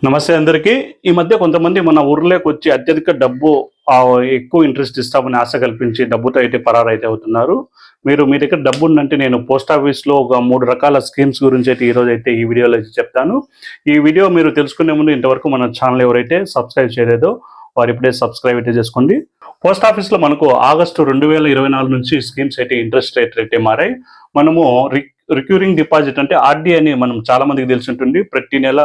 నమస్తే అందరికీ. ఈ మధ్య కొంతమంది మన ఊర్లోకి వచ్చి అత్యధిక డబ్బు ఎక్కువ ఇంట్రెస్ట్ ఇస్తామని ఆశ కల్పించి డబ్బుతో అయితే పరారైతే అవుతున్నారు. మీరు మీ దగ్గర డబ్బు ఉందంటే నేను పోస్ట్ ఆఫీస్లో ఒక మూడు రకాల స్కీమ్స్ గురించి అయితే ఈరోజు అయితే ఈ వీడియోలో అయితే చెప్తాను. ఈ వీడియో మీరు తెలుసుకునే ముందు ఇంతవరకు మన ఛానల్ ఎవరైతే సబ్స్క్రైబ్ చేయలేదో వారు ఇప్పుడే సబ్స్క్రైబ్ అయితే చేసుకోండి. పోస్ట్ ఆఫీస్లో మనకు ఆగస్టు రెండు వేల ఇరవై నాలుగు నుంచి స్కీమ్స్ అయితే ఇంట్రెస్ట్ రేట్ అయితే మారాయి. మనము రిక్యూరింగ్ డిపాజిట్ అంటే ఆర్డీ అని మనం చాలా మందికి తెలిసి ఉంటుంది. ప్రతి నెల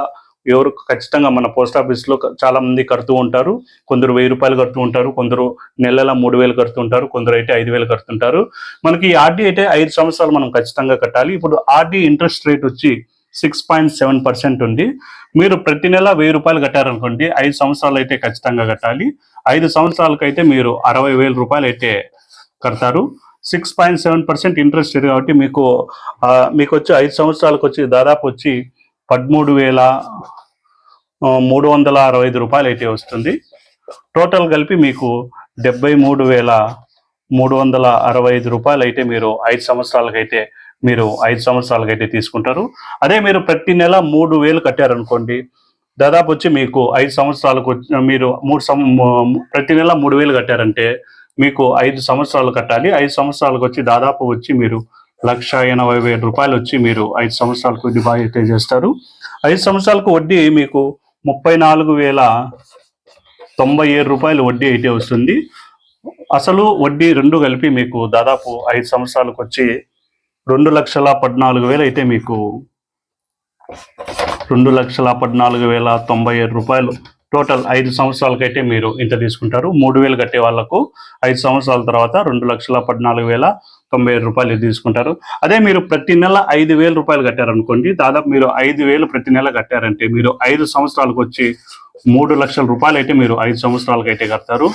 ఎవరు ఖచ్చితంగా మన పోస్ట్ ఆఫీస్లో చాలామంది కడుతూ ఉంటారు. కొందరు వెయ్యి రూపాయలు కడుతూ ఉంటారు. కొందరు నెలల మూడు వేలు కడుతుంటారు కొందరు అయితే ఐదు వేలు కడుతుంటారు మనకి ఆర్డీ అయితే ఐదు సంవత్సరాలు మనం ఖచ్చితంగా కట్టాలి. ఇప్పుడు ఆర్డీ ఇంట్రెస్ట్ రేట్ వచ్చి సిక్స్ పాయింట్ సెవెన్ పర్సెంట్ ఉంది. మీరు ప్రతి నెల వెయ్యి రూపాయలు కట్టారనుకోండి ఐదు సంవత్సరాలు అయితే ఖచ్చితంగా కట్టాలి. ఐదు సంవత్సరాలకు అయితే మీరు అరవై వేల రూపాయలు అయితే కడతారు. Six point seven percent interest rate కాబట్టి మీకు మీకు వచ్చి ఐదు సంవత్సరాలకు వచ్చి దాదాపు వచ్చి పదమూడు వేల మూడు వందల అరవై ఐదు రూపాయలు అయితే వస్తుంది. టోటల్ కలిపి మీకు డెబ్బై మూడు వేల మూడు వందల అరవై ఐదు రూపాయలు అయితే మీరు ఐదు సంవత్సరాలకైతే మీరు ఐదు సంవత్సరాలకైతే తీసుకుంటారు. అదే మీరు ప్రతి నెల మూడు వేలు కట్టారనుకోండి దాదాపు వచ్చి మీకు ఐదు సంవత్సరాలకు వచ్చి- మీరు మూడు సం ప్రతి నెల మూడు వేలు కట్టారంటే మీకు ఐదు సంవత్సరాలు కట్టాలి. ఐదు సంవత్సరాలకు వచ్చి దాదాపు వచ్చి మీరు లక్ష ఎనభై వేల రూపాయలు వచ్చి మీరు ఐదు సంవత్సరాలకు డిపాజిట్ అయితే చేస్తారు. ఐదు సంవత్సరాలకు వడ్డీ మీకు ముప్పై నాలుగు వేల తొంభై ఏడు రూపాయలు వడ్డీ అయితే వస్తుంది. అసలు వడ్డీ రెండు కలిపి మీకు దాదాపు ఐదు సంవత్సరాలకు వచ్చి రెండు లక్షల పద్నాలుగు వేలు అయితే మీకు రెండు లక్షల పద్నాలుగు వేల తొంభై ఏడు రూపాయలు టోటల్ ఐదు సంవత్సరాలకైతే మీరు ఇంత తీసుకుంటారు. మూడు వేలు కట్టే వాళ్ళకు ఐదు సంవత్సరాల తర్వాత రెండు లక్షల పద్నాలుగు వేల తొంభై ఏడు రూపాయలు ఇది తీసుకుంటారు. అదే మీరు ప్రతి నెల ఐదు వేల రూపాయలు కట్టారనుకోండి దాదాపు మీరు ఐదు వేలు ప్రతి నెల కట్టారంటే మీరు ఐదు సంవత్సరాలకు వచ్చి మూడు లక్షల రూపాయలు అయితే మీరు ఐదు సంవత్సరాలకు అయితే కడతారు.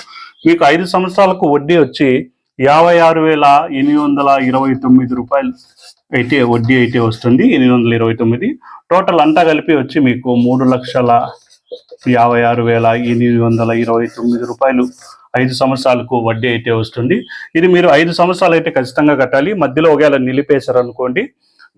మీకు ఐదు సంవత్సరాలకు వడ్డీ వచ్చి యాభై ఆరు వేల ఎనిమిది వందల ఇరవై తొమ్మిది రూపాయలు అయితే వడ్డీ అయితే వస్తుంది. ఎనిమిది వందల ఇరవై తొమ్మిది. టోటల్ అంతా కలిపి వచ్చి మీకు మూడు లక్షల యాభై ఆరు వేల ఎనిమిది వందల ఇరవై తొమ్మిది రూపాయలు ఐదు సంవత్సరాలకు వడ్డీ అయితే వస్తుంది. ఇది మీరు ఐదు సంవత్సరాలు అయితే ఖచ్చితంగా కట్టాలి. మధ్యలో ఒకవేళ నిలిపేశారు అనుకోండి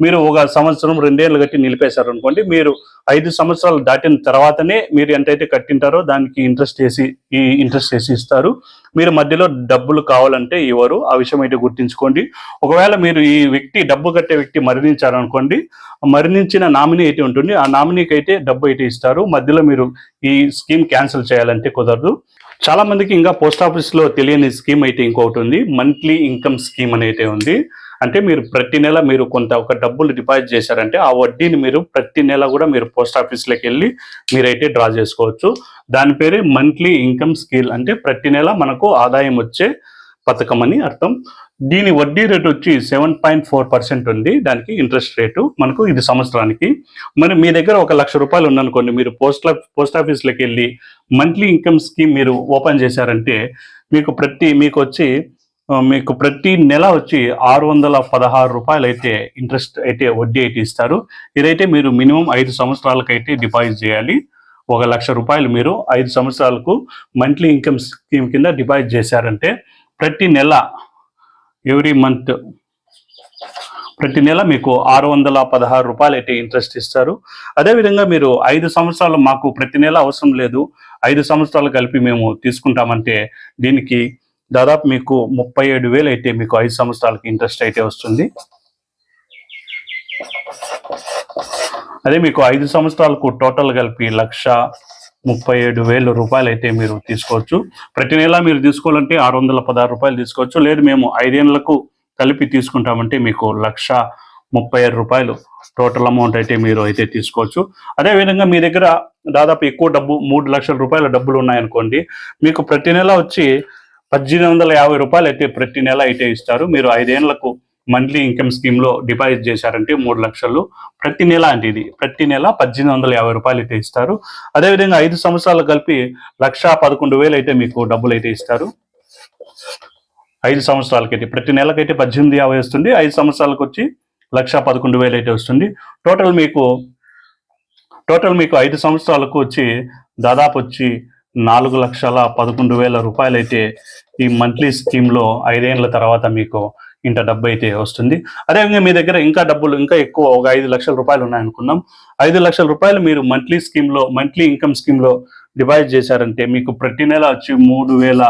మీరు ఒక సంవత్సరం రెండేళ్ళు కట్టి నిలిపేశారు అనుకోండి మీరు ఐదు సంవత్సరాలు దాటిన తర్వాతనే మీరు ఎంతైతే కట్టింటారో దానికి ఇంట్రెస్ట్ వేసి ఈ ఇంట్రెస్ట్ వేసి ఇస్తారు. మీరు మధ్యలో డబ్బులు కావాలంటే ఇవ్వరు. ఆ విషయం అయితే గుర్తుంచుకోండి. ఒకవేళ మీరు ఈ వ్యక్తి డబ్బు కట్టే వ్యక్తి మరణించారనుకోండి మరణించిన నామినీ అయితే ఉంటుంది. ఆ నామినీకి అయితే డబ్బు అయితే ఇస్తారు. మధ్యలో మీరు ఈ స్కీమ్ క్యాన్సిల్ చేయాలంటే కుదరదు. చాలా మందికి ఇంకా పోస్ట్ ఆఫీస్లో తెలియని స్కీమ్ అయితే ఇంకొకటి ఉంది. మంత్లీ ఇన్కమ్ స్కీమ్ అని అయితే ఉంది. అంటే మీరు ప్రతి నెల మీరు కొంత ఒక డబ్బులు డిపాజిట్ చేశారంటే ఆ వడ్డీని మీరు ప్రతి నెల కూడా మీరు పోస్ట్ ఆఫీస్లోకి వెళ్ళి మీరైతే డ్రా చేసుకోవచ్చు. దాని పేరే మంత్లీ ఇన్కమ్ స్కీల్ అంటే ప్రతి నెల మనకు ఆదాయం వచ్చే పథకం అని అర్థం. దీని వడ్డీ రేటు వచ్చి సెవెన్ పాయింట్ ఫోర్ పర్సెంట్ ఉంది. దానికి ఇంట్రెస్ట్ రేటు మనకు ఇది సంవత్సరానికి. మరి మీ దగ్గర ఒక లక్ష రూపాయలు ఉందనుకోండి మీరు పోస్ట్ పోస్ట్ ఆఫీస్లోకి వెళ్ళి మంత్లీ ఇన్కమ్ స్కీమ్ మీరు ఓపెన్ చేశారంటే మీకు ప్రతి మీకు వచ్చి మీకు ప్రతి నెల వచ్చి ఆరు వందల పదహారు రూపాయలు అయితే ఇంట్రెస్ట్ అయితే వడ్డీ అయితే ఇస్తారు. ఇదైతే మీరు మినిమం ఐదు సంవత్సరాలకైతే డిపాజిట్ చేయాలి. ఒక లక్ష రూపాయలు మీరు ఐదు సంవత్సరాలకు మంత్లీ ఇన్కమ్ స్కీమ్ కింద డిపాజిట్ చేశారంటే ప్రతి నెల ఎవ్రీ మంత్ ప్రతి నెల మీకు ఆరు వందల పదహారు రూపాయలు అయితే ఇంట్రెస్ట్ ఇస్తారు. అదేవిధంగా మీరు ఐదు సంవత్సరాలు మాకు ప్రతి నెల అవసరం లేదు. ఐదు సంవత్సరాలు కలిపి మేము తీసుకుంటామంటే దీనికి దాదాపు మీకు ముప్పై ఏడు వేలు అయితే మీకు ఐదు సంవత్సరాలకి ఇంట్రెస్ట్ అయితే వస్తుంది. అదే మీకు ఐదు సంవత్సరాలకు టోటల్ కలిపి లక్ష ముప్పై ఏడు వేల రూపాయలు అయితే మీరు తీసుకోవచ్చు. ప్రతి నెల మీరు తీసుకోవాలంటే ఆరు వందల పదహారు రూపాయలు తీసుకోవచ్చు. లేదు మేము ఐదేళ్ళకు కలిపి తీసుకుంటామంటే మీకు లక్ష ముప్పై ఏడు రూపాయలు టోటల్ అమౌంట్ అయితే మీరు అయితే తీసుకోవచ్చు. అదేవిధంగా మీ దగ్గర దాదాపు ఎక్కువ డబ్బు మూడు లక్షల రూపాయల డబ్బులు ఉన్నాయనుకోండి మీకు ప్రతి నెల వచ్చి పద్దెనిమిది వందల యాభై రూపాయలు అయితే ప్రతి నెల అయితే ఇస్తారు. మీరు ఐదేళ్ళకు మంత్లీ ఇన్కమ్ స్కీమ్లో డిపాజిట్ చేశారంటే మూడు లక్షలు. ప్రతి నెల అంటే ఇది. ప్రతి నెల పద్దెనిమిది వందల యాభై రూపాయలు అయితే ఇస్తారు. అదేవిధంగా ఐదు సంవత్సరాలు కలిపి లక్ష పదకొండు వేలు అయితే మీకు డబ్బులు అయితే ఇస్తారు. ఐదు సంవత్సరాలకైతే ప్రతి నెలకైతే పద్దెనిమిది యాభై వస్తుంది. ఐదు సంవత్సరాలకు వచ్చి లక్ష పదకొండు వేలు అయితే వస్తుంది. టోటల్ మీకు టోటల్ మీకు ఐదు సంవత్సరాలకు వచ్చి దాదాపు వచ్చి నాలుగు లక్షల పదకొండు వేల రూపాయలు అయితే ఈ మంత్లీ స్కీమ్లో ఐదేళ్ళ తర్వాత మీకు ఇంత డబ్బు అయితే వస్తుంది. అదేవిధంగా మీ దగ్గర ఇంకా డబ్బులు ఇంకా ఎక్కువ ఒక ఐదు లక్షల రూపాయలు ఉన్నాయనుకున్నాం. ఐదు లక్షల రూపాయలు మీరు మంత్లీ స్కీమ్లో మంత్లీ ఇన్కమ్ స్కీమ్లో డిపాజిట్ చేశారంటే మీకు ప్రతి నెల వచ్చి మూడు వేల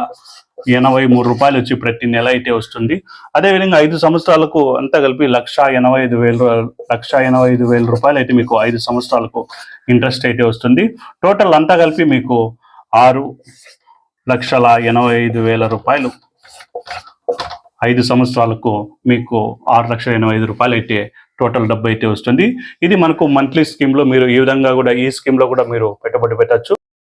ఎనభై మూడు రూపాయలు వచ్చి ప్రతి నెల అయితే వస్తుంది. అదేవిధంగా ఐదు సంవత్సరాలకు అంతా కలిపి లక్ష ఎనభై ఐదు వేల లక్ష ఎనభై ఐదు వేల రూపాయలు అయితే మీకు ఐదు సంవత్సరాలకు ఇంట్రెస్ట్ అయితే వస్తుంది. టోటల్ అంతా కలిపి మీకు ఆరు లక్షల ఎనభై ఐదు వేల రూపాయలు. ఐదు సంవత్సరాలకు మీకు ఆరు లక్షల ఎనభై ఐదు రూపాయలు అయితే టోటల్ డబ్బు అయితే వస్తుంది. ఇది మనకు మంత్లీ స్కీమ్లో మీరు ఈ విధంగా కూడా ఈ స్కీమ్లో కూడా మీరు పెట్టుబడి పెట్టచ్చు.